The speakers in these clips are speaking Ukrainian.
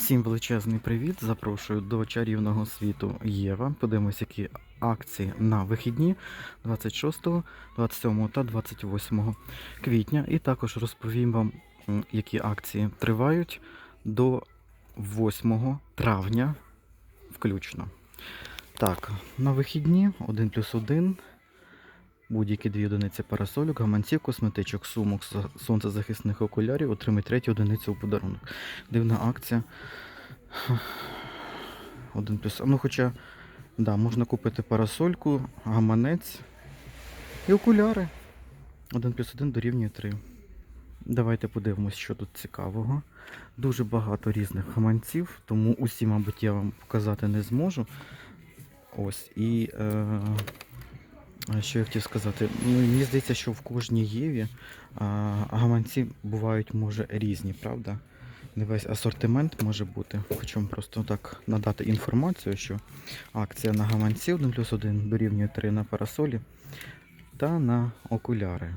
Всім величезний привіт! Запрошую до чарівного світу Єва. Подивимось, які акції на вихідні 26, 27 та 28 квітня. І також розповім вам, які акції тривають до 8 травня включно. Так, на вихідні 1 плюс 1. Будь-які дві одиниці парасолюк, гаманців, косметичок, сумок, сонцезахисних окулярів отримать третю одиницю у подарунок. Дивна акція. Один плюс. Ну, хоча, да, можна купити парасольку, гаманець і окуляри. Один плюс один дорівнює 3. Давайте подивимось, що тут цікавого. Дуже багато різних гаманців, тому усі, мабуть, я вам показати не зможу. Ось. І е, що я хотів сказати? Ну, мені здається, що в кожній Єві а, гаманці бувають, може, різні, правда? Не весь асортимент може бути. Хочу вам просто так надати інформацію, що акція на гаманці 1 плюс 1 дорівнює 3 на парасолі та на окуляри.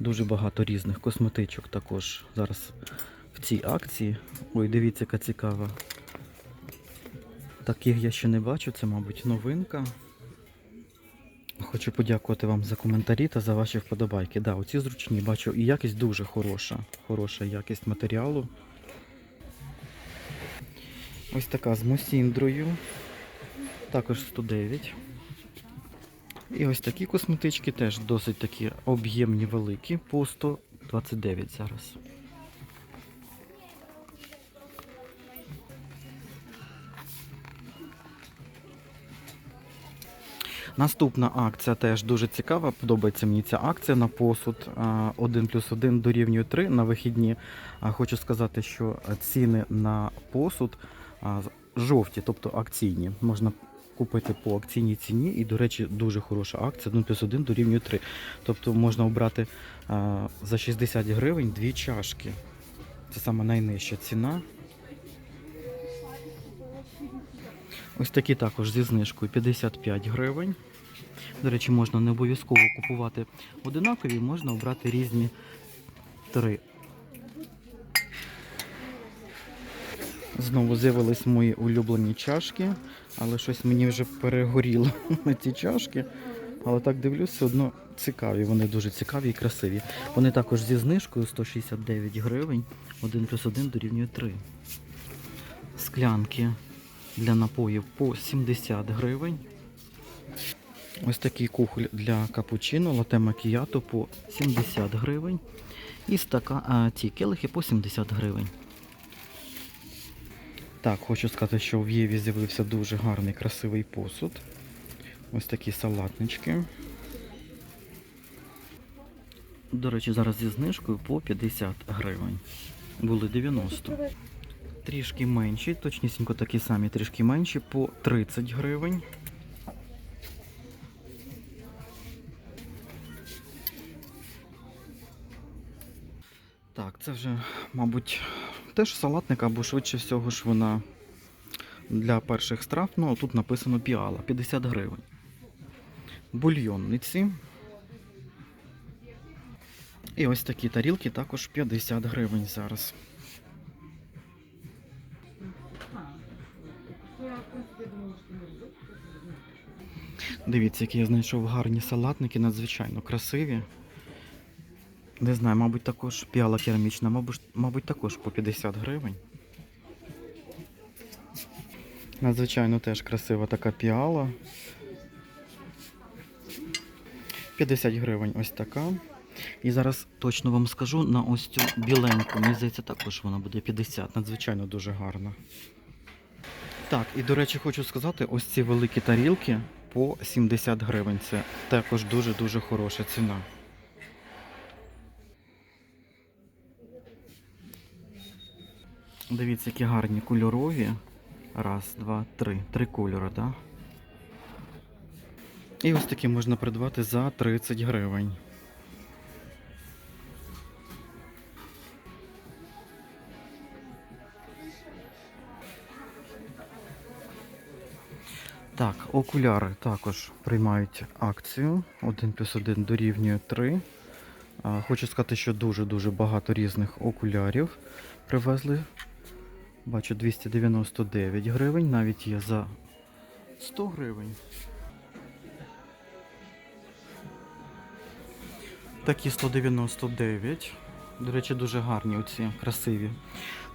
Дуже багато різних косметичок також зараз в цій акції. Ой, дивіться, яка цікава. Таких я ще не бачу, це, мабуть, новинка. Хочу подякувати вам за коментарі та за ваші вподобайки. Да, оці зручні, бачу, і якість дуже хороша. Хороша якість матеріалу. Ось така з мосіндрою. Також 109. І ось такі косметички теж досить такі об'ємні великі по 129 зараз. Наступна акція теж дуже цікава. Подобається мені ця акція на посуд 1 плюс 1 дорівнює 3 на вихідні. Хочу сказати, що ціни на посуд жовті, тобто акційні. Можна купити по акційній ціні. І, до речі, дуже хороша акція 1 плюс 1 дорівнює 3. Тобто можна обрати за 60 гривень дві чашки. Це саме найнижча ціна. Ось такі також зі знижкою 55 гривень. До речі, можна не обов'язково купувати одинакові, можна обрати різні три. Знову з'явились мої улюблені чашки, але щось мені вже перегоріло на ці чашки. Але так дивлюсь, все одно цікаві. Вони дуже цікаві і красиві. Вони також зі знижкою 169 гривень. 1 плюс 1 дорівнює 3. Склянки для напоїв по 70 гривень. Ось такий кухоль для капучино, лате макіято по 70 гривень. І стака, а, ці келихи по 70 гривень. Так, хочу сказати, що в Єві з'явився дуже гарний красивий посуд. Ось такі салатнички. До речі, зараз зі знижкою по 50 гривень. Були 90. Трішки менші, точнісінько такі самі, трішки менші по 30 гривень. Так, це вже, мабуть, теж салатник, або швидше всього ж вона для перших страв. Ну, тут написано піала 50 гривень. Бульйонниці. І ось такі тарілки також 50 гривень зараз. Дивіться, які я знайшов гарні салатники, надзвичайно красиві. Не знаю, мабуть, також піала керамічна, мабуть, мабуть, також по 50 гривень. Надзвичайно теж красива така піала. 50 гривень ось така. І зараз точно вам скажу на ось цю біленьку. Мені здається, також вона буде 50. Надзвичайно дуже гарна. Так, і до речі, хочу сказати, ось ці великі тарілки по 70 гривень. Це також дуже-дуже хороша ціна. Дивіться, які гарні кольорові. Раз, два, три. Три кольори, так? І ось такі можна придбати за 30 гривень. Так, окуляри також приймають акцію. 1 плюс 1 дорівнює 3. Хочу сказати, що дуже-дуже багато різних окулярів. привезли. Бачу 299 гривень, навіть є за 100 гривень. Такі 199. До речі, дуже гарні оці, красиві.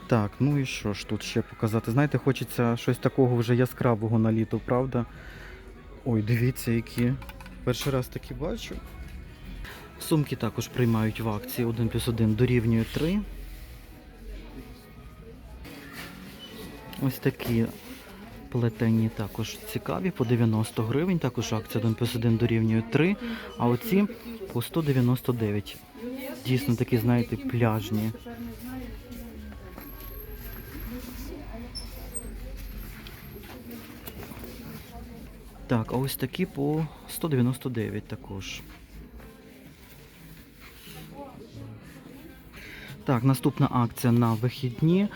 Так, ну і що ж тут ще показати? Знаєте, хочеться щось такого вже яскравого на літо, правда? Ой, дивіться, які. Перший раз такі бачу. Сумки також приймають в акції 1 плюс 1 дорівнює 3. Ось такі плетені також цікаві, по 90 гривень. Також акція 1 плюс 1 дорівнює 3. А оці по 199. Дійсно такі, знаєте, пляжні. Так, а ось такі по 199 також. Так, наступна акція на вихідні.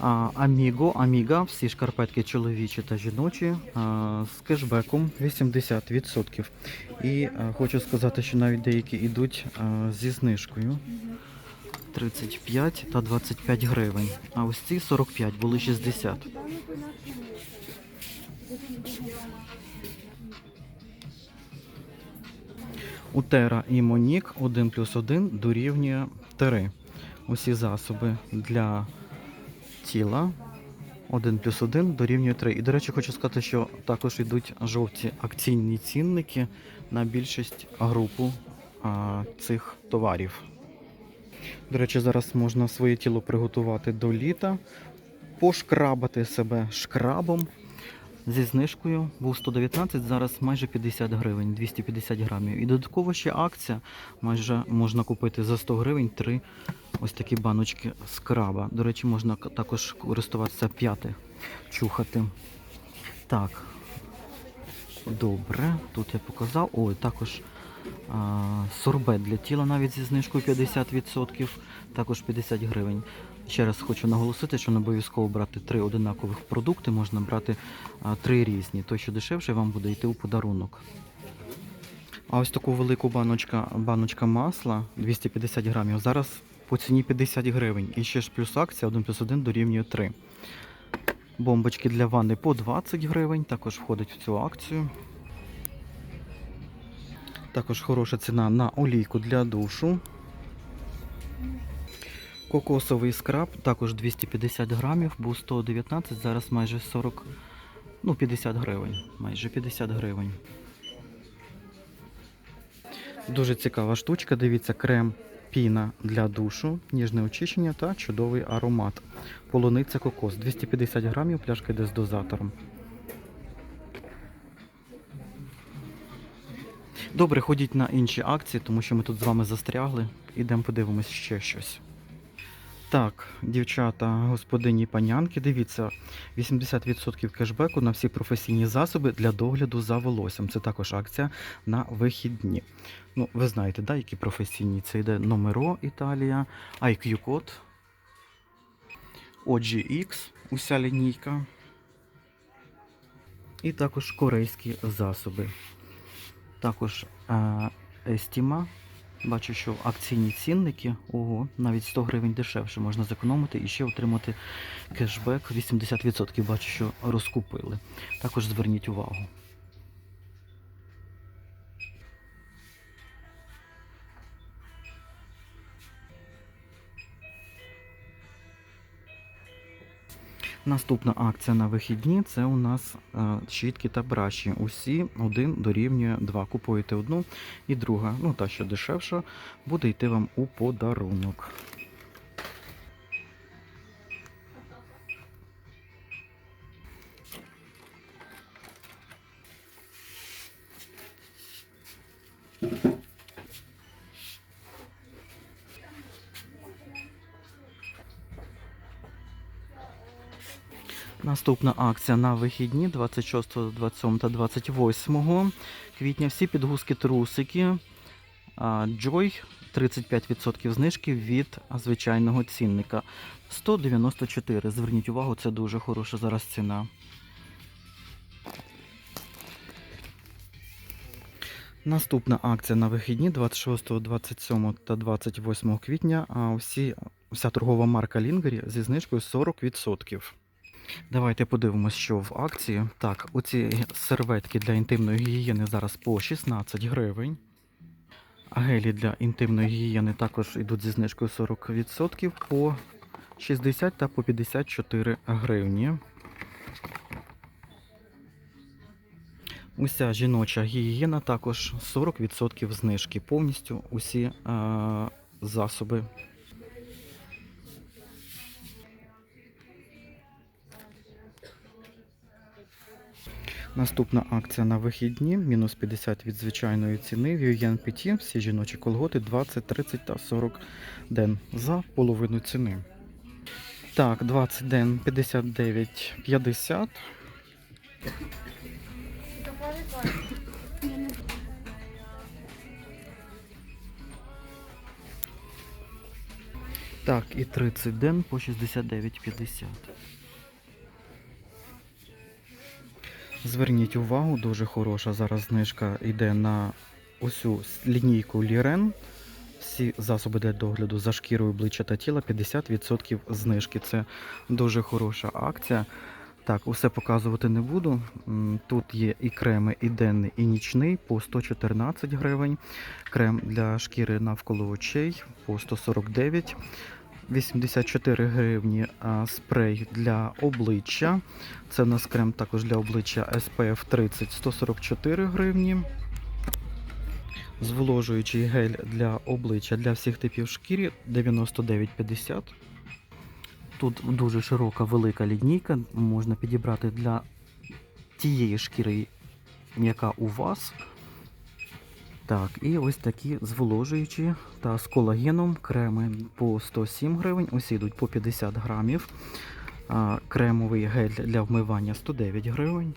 А, Amigo, Amiga, всі шкарпетки чоловічі та жіночі з кешбеком 80%. І хочу сказати, що навіть деякі йдуть зі знижкою. 35 та 25 гривень. А ось ці 45 були 60. Утера і Монік 1 плюс 1 дорівнює 3. Усі засоби для тіла 1 плюс 1 дорівнює 3. І, до речі, хочу сказати, що також йдуть жовті акційні цінники на більшість групу а, цих товарів. До речі, зараз можна своє тіло приготувати до літа, пошкрабати себе шкрабом. Зі знижкою був 119, зараз майже 50 гривень, 250 грамів. І додатково ще акція. Майже можна купити за 100 гривень три ось такі баночки скраба. До речі, можна також користуватися п'яти, чухати. Так. Добре, тут я показав. Ой, також а, сорбет для тіла навіть зі знижкою 50%, також 50 гривень. Ще раз хочу наголосити, що не обов'язково брати три одинакових продукти, можна брати три різні. Той, що дешевше, вам буде йти у подарунок. А ось таку велику баночка, баночка масла 250 грамів. Зараз по ціні 50 гривень. І ще ж плюс акція 1 плюс 1 дорівнює 3. Бомбочки для ванни по 20 гривень, також входить в цю акцію. Також хороша ціна на олійку для душу. Кокосовий скраб, також 250 грамів, був 119, зараз майже 40, ну 50 гривень. Майже 50 гривень. Дуже цікава штучка. Дивіться, крем піна для душу, ніжне очищення та чудовий аромат. Полуниця кокос. 250 грамів, пляшка йде з дозатором. Добре, ходіть на інші акції, тому що ми тут з вами застрягли. Ідемо подивимось ще щось. Так, дівчата, господині панянки, дивіться, 80% кешбеку на всі професійні засоби для догляду за волоссям. Це також акція на вихідні. Ну, ви знаєте, да, які професійні? Це йде Номеро Італія, IQ код OGX, уся лінійка. І також корейські засоби. Також е, Estima. Бачу, що акційні цінники, ого, навіть 100 гривень дешевше можна зекономити і ще отримати кешбек 80%. Бачу, що розкупили. Також зверніть увагу. Наступна акція на вихідні це у нас е, щітки та браші. Усі один дорівнює два. Купуєте одну і друга, ну та що дешевша, буде йти вам у подарунок. Наступна акція на вихідні 26, 27 та 28 квітня. Всі підгузки трусики. Joy 35% знижки від звичайного цінника. 194. Зверніть увагу, це дуже хороша зараз ціна. Наступна акція на вихідні 26, 27 та 28 квітня. А всі вся торгова марка Лінгері зі знижкою 40%. Давайте подивимось, що в акції. Так, оці серветки для інтимної гігієни зараз по 16 гривень. Гелі для інтимної гігієни також йдуть зі знижкою 40% по 60 та по 54 гривні. Уся жіноча гігієна також 40% знижки. Повністю усі е, засоби. Наступна акція на вихідні, мінус 50 від звичайної ціни. Вів'ян Петі, всі жіночі колготи 20, 30 та 40 ден за половину ціни. Так, 20 ден 59,50. Так, і 30 ден по 69,50. Зверніть увагу, дуже хороша зараз знижка йде на усю лінійку Лірен. Всі засоби для догляду за шкірою обличчя та тіла 50% знижки. Це дуже хороша акція. Так, усе показувати не буду. Тут є і креми, і денний, і нічний по 114 гривень. Крем для шкіри навколо очей по 149 84 гривні а, спрей для обличчя. Це у нас крем також для обличчя SPF 30 144 гривні. Зволожуючий гель для обличчя для всіх типів шкіри 99,50. Тут дуже широка велика лінійка. Можна підібрати для тієї шкіри, яка у вас. Так, і ось такі зволожуючі та з колагеном креми по 107 гривень. Усі йдуть по 50 грамів. А, кремовий гель для вмивання 109 гривень.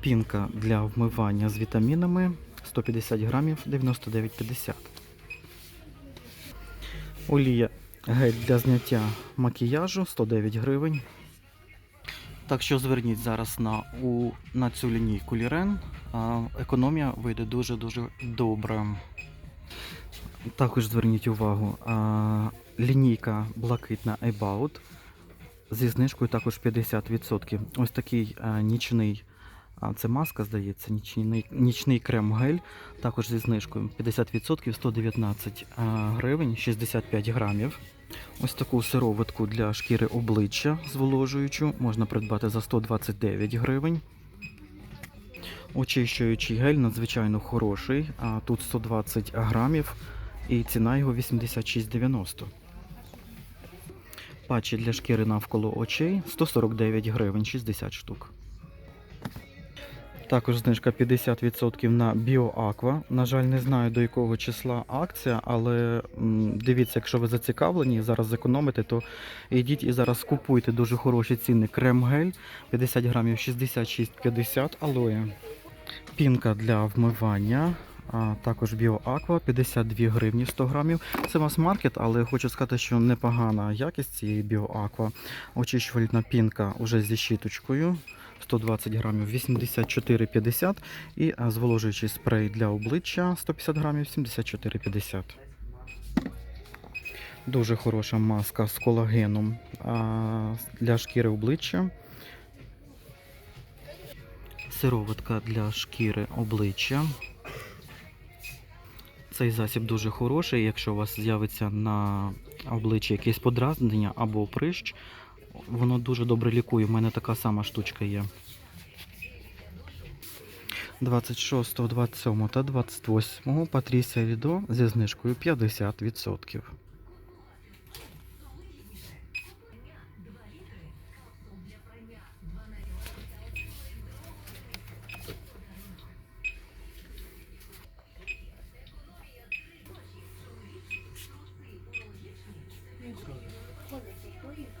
Пінка для вмивання з вітамінами 150 грамів 99,50. Олія гель для зняття макіяжу 109 гривень. Так що зверніть зараз на, у, на цю лінійку Лірен. Економія вийде дуже-дуже добре. Також зверніть увагу, а, лінійка блакитна About зі знижкою також 50%. Ось такий а, нічний, а, це маска, здається, нічний, нічний крем-гель, також зі знижкою 50%, 119 гривень, 65 грамів. Ось таку сироватку для шкіри обличчя зволожуючу можна придбати за 129 гривень. Очищуючий гель надзвичайно хороший, а тут 120 грамів і ціна його 86,90. Патчі для шкіри навколо очей 149 гривень 60 штук. Також знижка 50% на BioAqua. На жаль, не знаю до якого числа акція, але дивіться, якщо ви зацікавлені зараз зекономите, то йдіть і зараз купуйте дуже хороші ціни. Крем-гель 50 грамів 66,50 алоє. Пінка для вмивання. А також BioAqua 52 гривні 100 грамів. Це мас-маркет, але хочу сказати, що непогана якість цієї BioAqua. Очищувальна пінка вже зі щіточкою. 120 грамів 84,50 і зволожуючий спрей для обличчя 150 грамів 74,50. Дуже хороша маска з колагеном для шкіри обличчя. Сироватка для шкіри обличчя. Цей засіб дуже хороший. Якщо у вас з'явиться на обличчі якесь подразнення або прищ, воно дуже добре лікує. У мене така сама штучка є. 26, 27 та 28 Патрісія Відо зі знижкою 50%.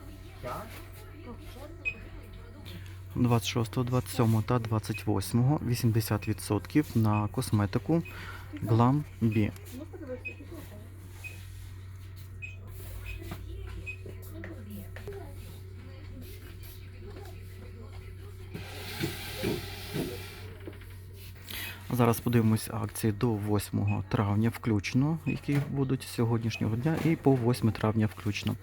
– 26, 27 та 28 80% на косметику Glam B. Зараз подивимось акції до 8 травня включно, які будуть сьогоднішнього дня, і по 8 травня включно.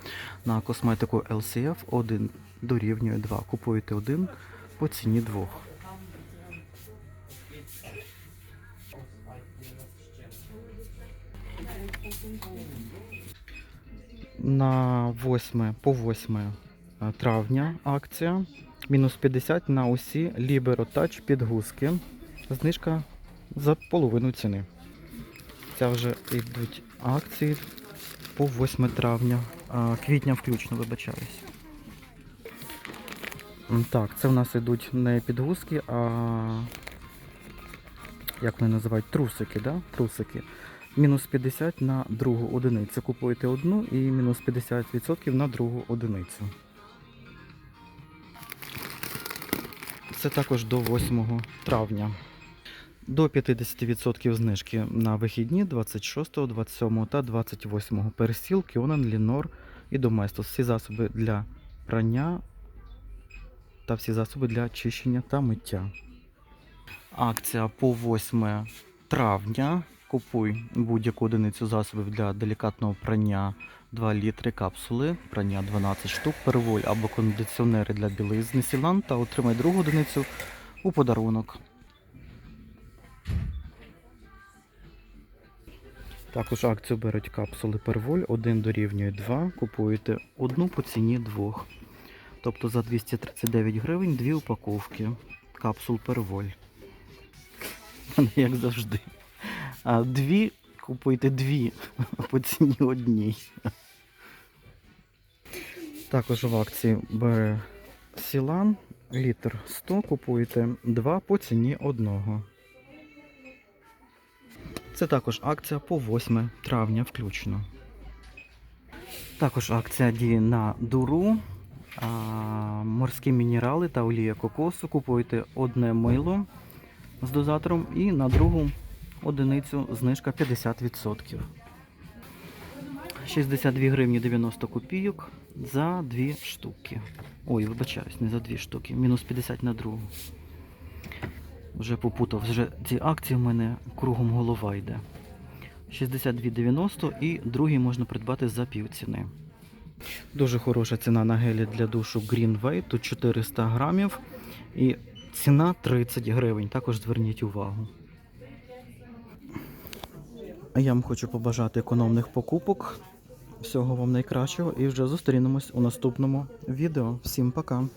На косметику LCF 1 дорівнює 2. Купуєте один по ціні двох. На 8, по 8 травня акція. Мінус 50 на усі Libero Touch підгузки. Знижка за половину ціни. Це вже йдуть акції по 8 травня. А, квітня включно, вибачаюсь. Так, це в нас йдуть не підгузки, а як вони називають? Трусики, да? Трусики. Мінус 50 на другу одиницю. Купуєте одну і мінус 50% на другу одиницю. Це також до 8 травня. До 50% знижки на вихідні 26, 27 та 28 пересіл, Кіонан, Лінор і Доместос. Всі засоби для прання та всі засоби для чищення та миття. Акція по 8 травня. Купуй будь-яку одиницю засобів для делікатного прання 2 літри капсули, прання 12 штук, переволь або кондиціонери для білизни Сілан та отримай другу одиницю у подарунок. Також акцію беруть капсули Перволь, 1 дорівнює 2, купуєте одну по ціні двох. Тобто за 239 гривень дві упаковки капсул Перволь. Як завжди. А дві купуйте дві по ціні одній. Також в акції бере Сілан, літр 100, купуєте два по ціні одного. Це також акція по 8 травня включно. Також акція діє на дуру, морські мінерали та олія кокосу. Купуєте одне мило з дозатором і на другу одиницю знижка 50%. 62 гривні 90 копійок за дві штуки. Ой, вибачаюсь, не за дві штуки. Мінус 50 на другу. Вже попутав, вже ці акції в мене кругом голова йде. 62,90 і другий можна придбати за півціни. Дуже хороша ціна на гелі для душу Greenway. Тут 400 грамів і ціна 30 гривень. Також зверніть увагу. Я вам хочу побажати економних покупок. Всього вам найкращого і вже зустрінемось у наступному відео. Всім пока!